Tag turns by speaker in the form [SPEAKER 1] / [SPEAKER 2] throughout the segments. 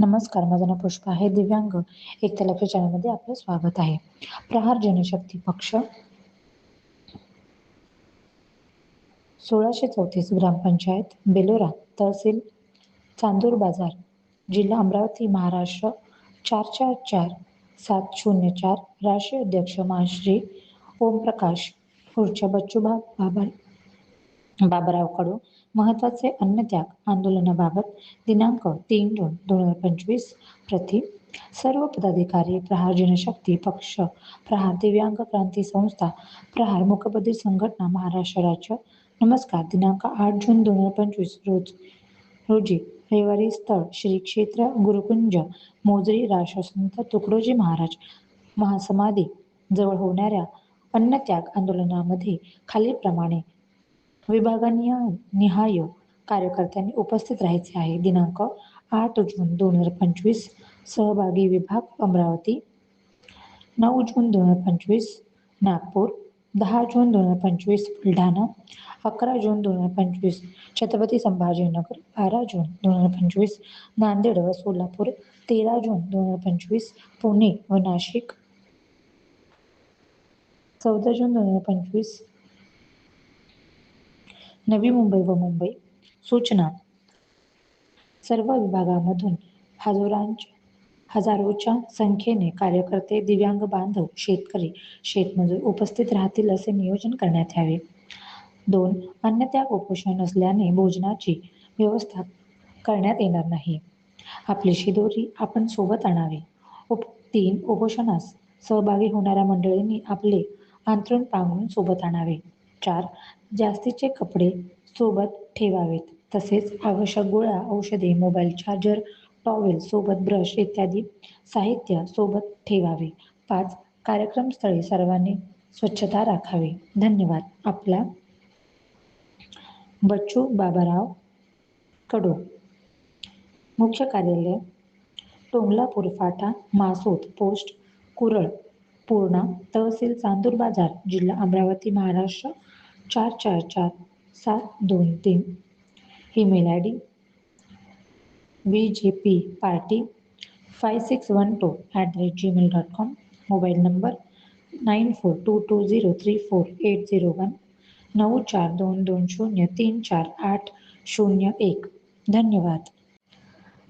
[SPEAKER 1] नमस्कार माझं नाव पुष्पा आहे. दिव्यांग एक लक्ष चॅनलमध्ये आपलं स्वागत आहे. प्रहार जनशक्ती पक्ष सोळाशे चौतीस ग्रामपंचायत बेलोरा तहसील चांदूर बाजार जिल्हा अमरावती महाराष्ट्र चार चार चार सात शून्य चार राष्ट्रीय अध्यक्ष महाश्री ओमप्रकाश खुर्च्या बच्चूभाऊ बाबा बाबाराव कडू महत्त्वाचे अन्नत्याग आंदोलनाबाबत दिनांक तीन दोन दोन हजार पंचवीस प्रति सर्व पदाधिकारी प्रहार जनशक्ती पक्ष प्रहार दिव्यांग क्रांती संस्था प्रहार मुकबधीर संघटना महाराष्ट्र राज्य. नमस्कार. दिनांक आठ जून दोन हजार पंचवीस रोज रोजी रविवारी स्थळ श्री क्षेत्र गुरुकुंज मोजरी राष्ट्रसंत तुकडोजी महाराज महासमाधी जवळ होणाऱ्या अन्नत्याग आंदोलनामध्ये खालीलप्रमाणे विभागानिय निहाय कार्यकर्त्यांनी उपस्थित राहायचे आहे. दिनांक आठ जून दोन हजार पंचवीस सहभागी विभाग अमरावती नऊ जून दोन हजार पंचवीस नागपूर दहा जून दोन हजार पंचवीस बुलढाणा अकरा जून दोन हजार पंचवीस छत्रपती संभाजीनगर बारा जून दोन हजार पंचवीस नांदेड व सोलापूर तेरा जून दोन हजार पंचवीस पुणे व नाशिक चौदा जून दोन हजार पंचवीस नवी मुंबई व मुंबई. सूचना. सर्व विभागामधून हजारांच्या हजारोच्या संख्येने कार्यकर्ते दिव्यांग बांधव शेतकरी शेतमजूर उपस्थित राहतील असे नियोजन करण्यात यावे. दोन अन्नत्याग उपोषण असल्याने भोजनाची व्यवस्था करण्यात येणार नाही. आपली शिदोरी आपण सोबत आणावी. उप तीन उपोषणास सहभागी होणाऱ्या मंडळींनी आपले अंथरूण पांघरून सोबत आणावे. चार जास्तीचे कपडे सोबत ठेवावेत. तसेच आवश्यक गोळ्या औषधे मोबाईल चार्जर टॉवेल सोबत ब्रश इत्यादी साहित्य सोबत ठेवावे. पाच कार्यक्रमस्थळी सर्वांनी स्वच्छता राखावी. धन्यवाद. आपला बच्चू बाबाराव कडू. मुख्य कार्यालय टोंगलापूर फाटा मासूद पोस्ट कुरळ. पूर्णा तहसील चांदूर बाजार जिल्हा अमरावती महाराष्ट्र चार चार चार सात दोन तीन. Email I D B J P party five six one two at the rate Gmail dot com mobile number nine four two two zero three four eight zero one नऊ चार दोन दोन शून्य तीन चार आठ शून्य एक. धन्यवाद.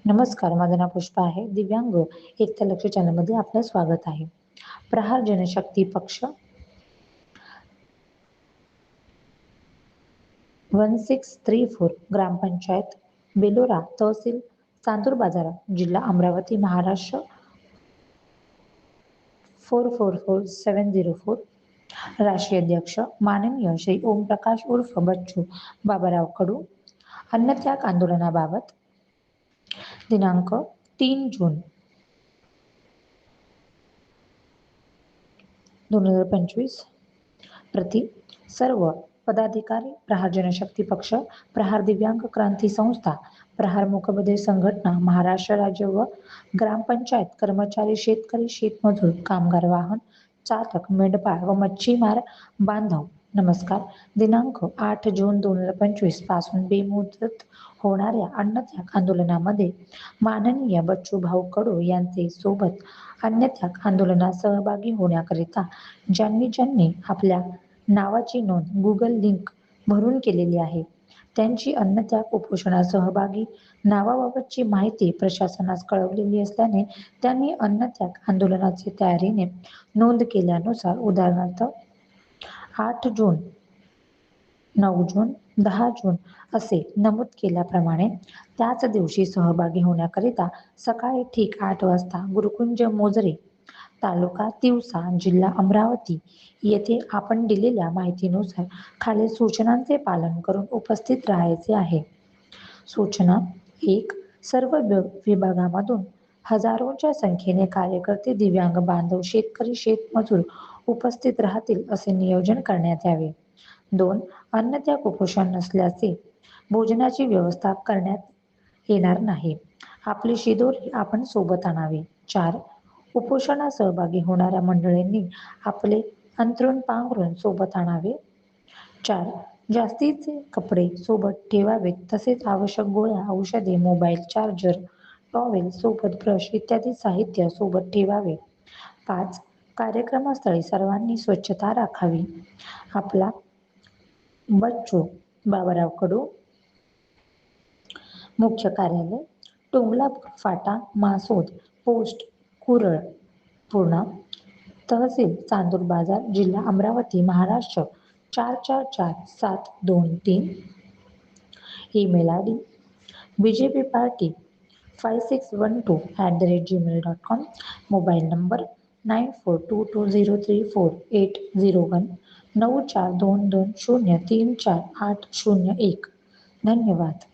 [SPEAKER 1] नमस्कार माझं नाव पुष्पा आहे. दिव्यांग एकता लक्ष चॅनलमध्ये आपलं स्वागत आहे. प्रहार जनशक्ती पक्ष. वन सिक्स थ्री फोर ग्रामपंचायत बेलोरा तहसील चांदूर बाजार जिल्हा Amravati Maharashtra. Four four four seven zero four. राष्ट्रीय अध्यक्ष माननीय श्री ओमप्रकाश उर्फ बच्चू बाबाराव कडू. अन्नत्याग आंदोलनाबाबत. दिनांक तीन जून दोन हजार पंचवीस. प्रति सर्व पदाधिकारी प्रहार जनशक्ती पक्ष प्रहार दिव्यांग क्रांती संस्था प्रहार मुकबधीर संघटना महाराष्ट्र राज्य व ग्रामपंचायत कर्मचारी शेतकरी शेतमजूर कामगार वाहन चालक मेंढपाळ व मच्छीमार बांधव. नमस्कार. दिनांक आठ जून दोन हजार पंचवीसपासून बेमुदत होणाऱ्या अन्नत्याग आंदोलनामध्ये माननीय बच्चू भाऊ कडू यांचे सोबत अन्नत्याग आंदोलनात सहभागी होण्याकरिता ज्यांनी ज्यांनी आपल्या नावाची नोंद गुगल लिंक भरून केलेली आहे त्यांची अन्नत्याग उपोषणात सहभागी नावाबाबतची माहिती प्रशासनास कळवलेली असल्याने त्यांनी अन्नत्याग आंदोलनाची तयारीने नोंद केल्यानुसार उदाहरणार्थ आठ जून नऊ जून दहा जून असे नमूद केल्याप्रमाणे त्याच दिवशी सहभागी होण्याकरिता सकाळी ठीक आठ वाजता गुरुकुंज मोजरे तालुका तिवसा जिल्हा अमरावती येथे आपण दिलेल्या माहितीनुसार खालील सूचनांचे पालन करून उपस्थित राहायचे आहे. सूचना एक सर्व विभागामधून हजारोच्या संख्येने कार्यकर्ते दिव्यांग बांधव शेतकरी शेतमजूर उपस्थित राहतील असे नियोजन करण्यात यावे. दोन अन्न त्या कुपोषण नसल्याचे भोजनाची व्यवस्था करण्यात येणार नाही. आपली शिदोरी आपण सोबत आणावी. चार उपोषणात सहभागी होणाऱ्या मंडळींनी आपले अंथरूण पांघरून सोबत आणावे. चार जास्तीचे कपडे सोबत ठेवावेत तसेच आवश्यक गोळ्या औषधे मोबाईल चार्जर टॉवेल सोबत ब्रश इत्यादी साहित्य सोबत ठेवावे. पाच कार्यक्रमस्थळी सर्वांनी स्वच्छता राखावी. आपला बच्चू बाबाराव कडू मुख्य कार्यालय टोंगलापूर फाटा मासोद पोस्ट कुरळ पूर्ण तहसील चांदूर बाजार जिल्हा अमरावती महाराष्ट्र चार चार चार सात दोन तीन. Email I D B J P party five six one two at the rate Gmail dot com mobile number nine four two two zero three four eight zero one नऊ चार दोन दोन शून्य तीन चार आठ शून्य एक. धन्यवाद.